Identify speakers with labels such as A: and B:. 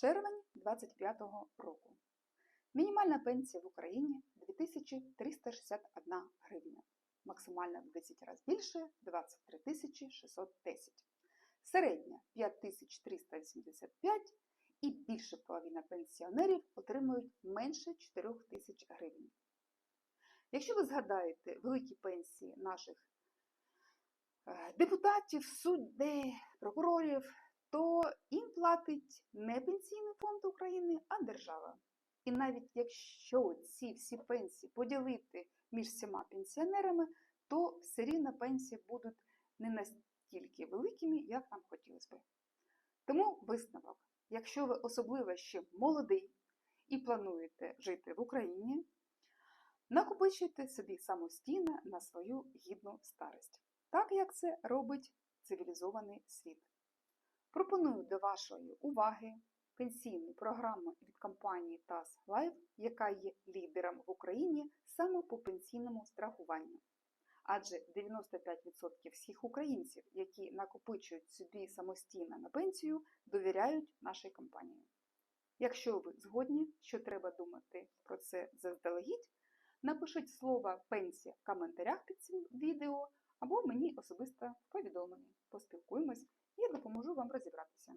A: Червень 2025 року. Мінімальна пенсія в Україні 2361 гривня. Максимальна в 10 разів більше 23 610. Середня 5385 і більше половина пенсіонерів отримують менше 4 тисяч гривень. Якщо ви згадаєте великі пенсії наших е, депутатів, суддей, прокурорів, то їм платить не Пенсійний фонд України, а держава. І навіть якщо ці всі пенсії поділити між всіма пенсіонерами, то все рівно пенсії будуть не настільки великими, як нам хотілося би. Тому висновок, якщо ви особливо ще молодий і плануєте жити в Україні, накопичуйте собі самостійно на свою гідну старість, так як це робить цивілізований світ. Пропоную до вашої уваги пенсійну програму від компанії TAS Life, яка є лідером в Україні саме по пенсійному страхуванню. Адже 95% всіх українців, які накопичують собі самостійно на пенсію, довіряють нашій компанії. Якщо ви згодні, що треба думати про це заздалегідь, напишіть слово пенсія в коментарях під цим відео або мені особисто в повідомленні. Поспілкуємось і допоможу вам розібратися.